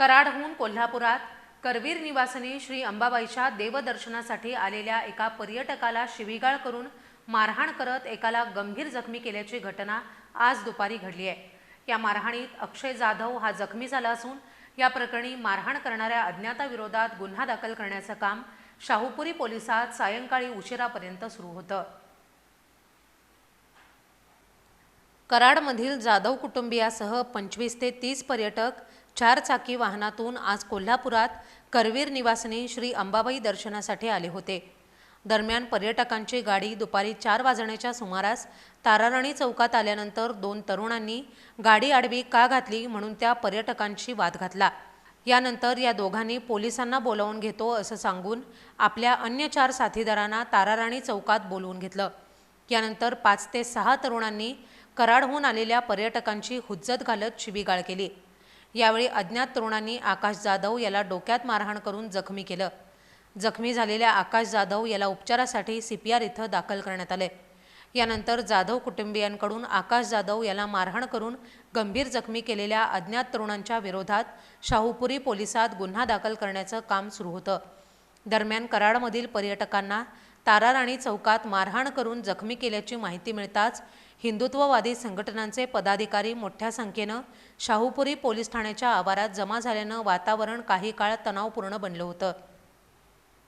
कराडहून कोल्हापुरात करवीर निवासनी श्री अंबाबाईच्या देवदर्शनासाठी आलेल्या एका पर्यटकाला शिवीगाळ करून मारहाण करत एकाला गंभीर जखमी केल्याची घटना आज दुपारी घडली आहे. या मारहाणीत अक्षय जाधव हा जखमी झाला असून या प्रकरणी मारहाण करणाऱ्या अज्ञाताविरोधात गुन्हा दाखल करण्याचं काम शाहूपुरी पोलिसात सायंकाळी उशिरापर्यंत सुरू होतं. कराडमधील जाधव कुटुंबियासह पंचवीस ते तीस पर्यटक चारचाकी वाहनातून आज कोल्हापुरात करवीर निवासनी श्री अंबाबाई दर्शनासाठी आले होते. दरम्यान पर्यटकांची गाडी दुपारी चार वाजण्याच्या सुमारास ताराराणी चौकात आल्यानंतर दोन तरुणांनी गाडी आडवी का घातली म्हणून त्या पर्यटकांशी वाद घातला. यानंतर या दोघांनी पोलिसांना बोलावून घेतो असं सांगून आपल्या अन्य चार साथीदारांना ताराराणी चौकात बोलवून घेतलं. यानंतर पाच ते सहा तरुणांनी कराडहून आलेल्या पर्यटकांची हुज्जत घालत शिवीगाळ केली. यावेळी अज्ञात तरुणांनी आकाश जाधव याला डोक्यात मारहाण करून जखमी केलं. जखमी झालेल्या आकाश जाधव याला उपचारासाठी सी पी आर इथं दाखल करण्यात आले. यानंतर जाधव कुटुंबियांकडून आकाश जाधव याला मारहाण करून गंभीर जखमी केलेल्या अज्ञात तरुणांच्या विरोधात शाहूपुरी पोलिसात गुन्हा दाखल करण्याचं काम सुरू होतं. दरम्यान कराडमधील पर्यटकांना ताराराणी चौकात मारहाण करून जखमी केल्याची माहिती मिळताच हिंदुत्ववादी संघटनांचे पदाधिकारी मोठ्या संख्येनं शाहूपुरी पोलीस ठाण्याच्या आवारात जमा झाल्यानं वातावरण काही काळ तणावपूर्ण बनलं होतं.